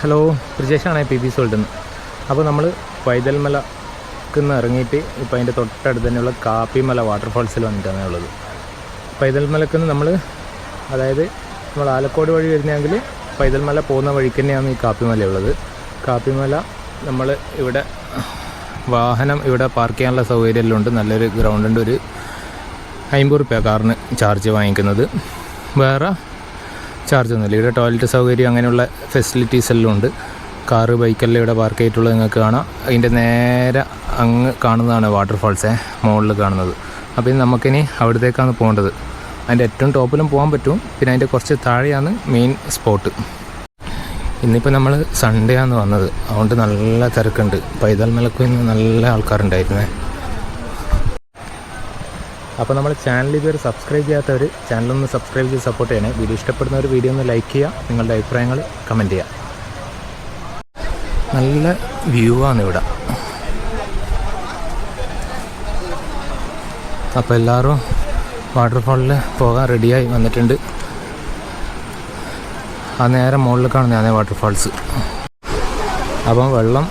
Hello പ്രജേഷാണ് P B സോൾട്ടിൽ അപ്പോൾ നമ്മൾ പൈതൽമലക്ക് നിന്ന് ഇറങ്ങിയിട്ട് ഇപ്പോൾ അതിന്റെ തൊട്ടടുത്ത് തന്നെയുള്ള കാപ്പിമല വാട്ടർഫാൾസിൽ വന്നിട്ടാണ് ഉള്ളത്. പൈതൽമലക്ക് നിന്ന് നമ്മൾ അതായത് നമ്മൾ ആലക്കോട് വഴി വരുന്നതെങ്കിൽ പൈതൽമല പോകുന്ന വഴിക്ക് തന്നെയാണ് ഈ കാപ്പിമല ഉള്ളത്. കാപ്പിമല നമ്മൾ ഇവിടെ വാഹനം ഇവിടെ പാർക്ക് ചെയ്യാനുള്ള സൗകര്യമെല്ലാം ഉണ്ട്. നല്ലൊരു ഗ്രൗണ്ടുണ്ട് ഒരു അമ്പത് റുപ്യ കാറിന് ചാർജ് വാങ്ങിക്കുന്നത്. വേറെ ചാർജ് ഒന്നുമില്ല. ഇവിടെ ടോയ്ലറ്റ് സൗകര്യം അങ്ങനെയുള്ള ഫെസിലിറ്റീസ് എല്ലാം ഉണ്ട്. കാറ് ബൈക്കെല്ലാം ഇവിടെ പാർക്ക് ചെയ്തിട്ടുള്ളത് നിങ്ങൾക്ക് കാണാം. അതിന്റെ നേരെ അങ്ങ് കാണുന്നതാണ് വാട്ടർഫാൾസേ മുകളിൽ കാണുന്നത്. അപ്പോൾ ഇനി നമുക്കിനി അവിടത്തേക്കാണ് പോകേണ്ടത്. അതിന്റെ ഏറ്റവും ടോപ്പിലും പോകാൻ പറ്റും. പിന്നെ അതിന്റെ കുറച്ച് താഴെയാണ് മെയിൻ സ്പോട്ട് ഇന്നിപ്പോൾ നമ്മൾ സൺഡേ ആണ് വന്നത്. അതുകൊണ്ട് നല്ല തിരക്കുണ്ട്. പൈതൽ മലക്കുന്ന് നല്ല ആൾക്കാരുണ്ടായിരുന്നേ. അപ്പോൾ നമ്മൾ ചാനൽ ഇതുവരെ സബ്സ്ക്രൈബ് ചെയ്യാത്തവർ ചാനലൊന്ന് സബ്സ്ക്രൈബ് ചെയ്ത് സപ്പോർട്ട് ചെയ്യണേ. വീഡിയോ ഇഷ്ടപ്പെടുന്നവർ വീഡിയോ ഒന്ന് ലൈക്ക് ചെയ്യുക. നിങ്ങളുടെ അഭിപ്രായങ്ങൾ കമന്റ് ചെയ്യുക. നല്ല വ്യൂ ആണ് ഇവിടെ. അപ്പോൾ എല്ലാവരും വാട്ടർഫാളിൽ പോകാൻ റെഡിയായി വന്നിട്ടുണ്ട്. ആ നേരെ മുകളിൽ കാണുന്നതാണ് വാട്ടർഫാൾസ് അപ്പം വെള്ളം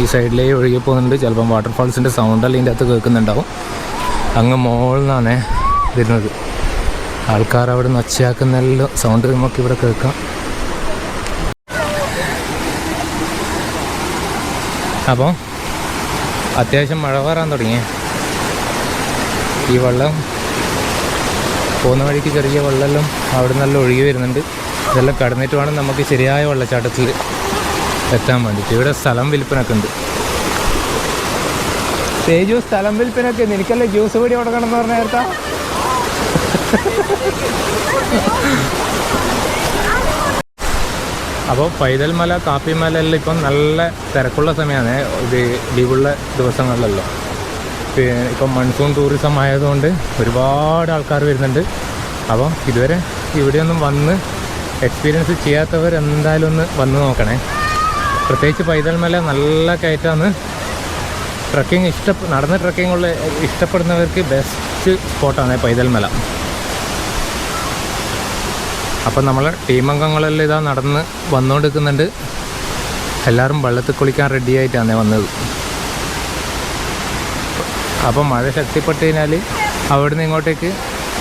ഈ സൈഡിലേക്ക് ഒഴുകി പോകുന്നുണ്ട്. ചിലപ്പം വാട്ടർഫാൾസിന്റെ സൗണ്ട് ഇതിന്റെ അകത്ത് കേൾക്കുന്നുണ്ടാവും. അങ്ങ് മുകളിൽ നിന്നാണ് വരുന്നത്. ആൾക്കാർ അവിടെ നിന്ന് ഒച്ചയാക്കുന്നെല്ലാം സൗണ്ട് നമുക്ക് ഇവിടെ കേൾക്കാം. അപ്പോൾ അത്യാവശ്യം മഴ വരാൻ തുടങ്ങി. ഈ വെള്ളം പോകുന്ന വഴിക്ക് ചെറിയ വെള്ളമെല്ലാം അവിടെ നല്ല ഒഴുകി വരുന്നുണ്ട്. ഇതെല്ലാം കടന്നിട്ട് വേണം നമുക്ക് ശരിയായ വെള്ളച്ചാട്ടത്തിൽ എത്താൻ വേണ്ടിയിട്ട്. ഇവിടെ സ്ഥലം വിൽപ്പനൊക്കെ ഉണ്ട്. തേജു സ്ഥലം വിൽപ്പനൊക്കെ നിനക്കല്ലേ ജ്യൂസ് പൊടി കൊടുക്കണം എന്ന് പറഞ്ഞ നേരത്താ? അപ്പോൾ പൈതൽ മല എല്ലാം ഇപ്പം നല്ല തിരക്കുള്ള സമയമാണ്. ഇത് ലീവുള്ള ദിവസങ്ങളിലല്ലോ. ഇപ്പം മൺസൂൺ ടൂറിസം ആയതുകൊണ്ട് ഒരുപാട് ആൾക്കാർ വരുന്നുണ്ട്. അപ്പം ഇതുവരെ ഇവിടെയൊന്നും വന്ന് എക്സ്പീരിയൻസ് ചെയ്യാത്തവർ എന്തായാലും ഒന്ന് വന്ന് നോക്കണേ. പ്രത്യേകിച്ച് പൈതൽ മല നല്ല കയറ്റാണ് ട്രക്കിംഗ് ഇഷ്ട നടന്ന് ട്രക്കിങ്ങുള്ള ഇഷ്ടപ്പെടുന്നവർക്ക് ബെസ്റ്റ് സ്പോട്ടാണ് പൈതൽമല. അപ്പം നമ്മൾ ടീം അംഗങ്ങളെല്ലാം ഇതാ നടന്ന് വന്നുകൊണ്ടിരിക്കുന്നുണ്ട് എല്ലാവരും വെള്ളത്തിൽ കുളിക്കാൻ റെഡി ആയിട്ടാണ് വന്നത്. അപ്പം മഴ ശക്തിപ്പെട്ട് കഴിഞ്ഞാൽ നിന്ന് ഇങ്ങോട്ടേക്ക്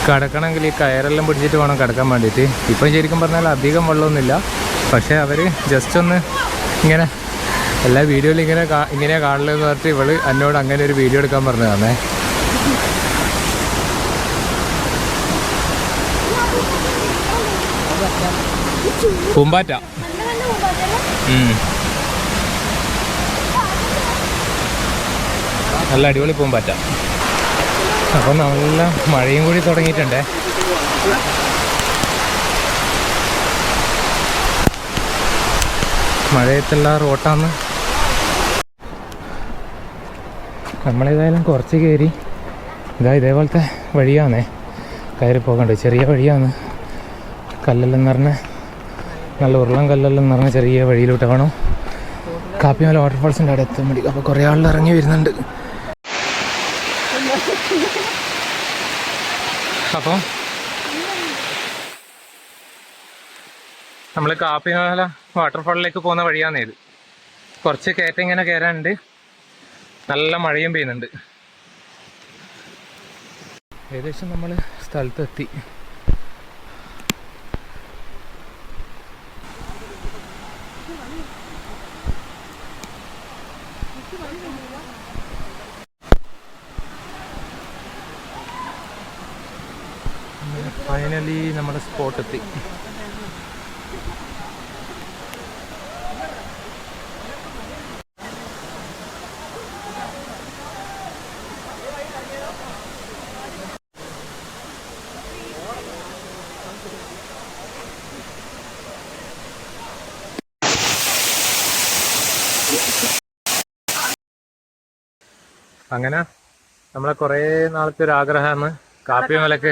കിടക്കണമെങ്കിൽ ഈ കയറെല്ലാം പിടിച്ചിട്ട് വേണം കിടക്കാൻ വേണ്ടിയിട്ട്. ഇപ്പം ശരിക്കും പറഞ്ഞാൽ അധികം വെള്ളമൊന്നുമില്ല. പക്ഷേ അവർ ജസ്റ്റ് ഒന്ന് ഇങ്ങനെ എല്ലാ വീഡിയോയിലും ഇങ്ങനെ ഇങ്ങനെയാ ഇങ്ങനെ കാണലെന്ന് പറഞ്ഞിട്ട് ഇവൾ എന്നോട് അങ്ങനെ ഒരു വീഡിയോ എടുക്കാൻ പറഞ്ഞതാണേ. പൂമ്പാറ്റ. ഉം. നല്ല അടിപൊളി പൂമ്പാറ്റ. അപ്പം നല്ല മഴയും കൂടി തുടങ്ങിയിട്ടുണ്ടേ. മഴയത്തുള്ള റോട്ടാന്ന് നമ്മളേതായാലും കുറച്ച് കയറി. ഇതാ ഇതേപോലത്തെ വഴിയാണേ. കയറി പോകണ്ട. ചെറിയ വഴിയാണ്. കല്ലെല്ലാം നിറഞ്ഞ നല്ല ഉരുളം കല്ലെല്ലാം നിറഞ്ഞ ചെറിയ വഴിയിലോട്ട് വേണം. കാപ്പിമല വാട്ടർഫാൾസിന്റെ അവിടെ എത്താൻ വേണ്ടി. അപ്പോൾ കുറേ ആളുകൾ ഇറങ്ങി വരുന്നുണ്ട്. അപ്പോൾ നമ്മൾ കാപ്പിമല വാട്ടർഫാളിലേക്ക് പോകുന്ന വഴിയാണേ ഇത് കുറച്ച് കയറ്റം ഇങ്ങനെ കയറാനുണ്ട്. നല്ല മഴയും പെയ്യുന്നുണ്ട്. ഏകദേശം നമ്മൾ സ്ഥലത്തെത്തി. ഫൈനലി നമ്മുടെ സ്പോട്ട് അങ്ങനെ നമ്മളെ കുറേ നാളത്തെ ഒരു ആഗ്രഹമാണ് കാപ്പിമലക്ക്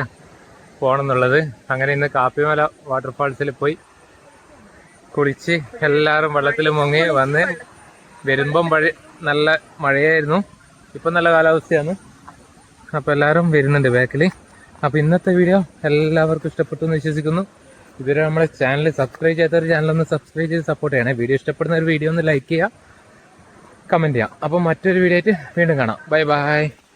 പോകണം എന്നുള്ളത് അങ്ങനെ ഇന്ന് കാപ്പിമല വാട്ടർഫാൾസിൽ പോയി കുളിച്ച് എല്ലാവരും വെള്ളത്തിൽ മുങ്ങി വന്ന് വരുമ്പം വഴി നല്ല മഴയായിരുന്നു. ഇപ്പം നല്ല കാലാവസ്ഥയാണ്. അപ്പോൾ എല്ലാവരും വരുന്നുണ്ട് ബാക്കിൽ അപ്പോൾ ഇന്നത്തെ വീഡിയോ എല്ലാവർക്കും ഇഷ്ടപ്പെട്ടു എന്ന് വിശ്വസിക്കുന്നു. ഇതുവരെ നമ്മളെ ചാനൽ സബ്സ്ക്രൈബ് ചെയ്യാത്തവർ ചാനൽ ഒന്ന് സബ്സ്ക്രൈബ് ചെയ്ത് സപ്പോർട്ട് ചെയ്യണേ. വീഡിയോ ഇഷ്ടപ്പെടുന്ന ഒരു വീഡിയോ ഒന്ന് ലൈക്ക് ചെയ്യുക. കമന്റ് ചെയ്യാം. അപ്പോൾ മറ്റൊരു വീഡിയോ ആയിട്ട് വീണ്ടും കാണാം. Bye bye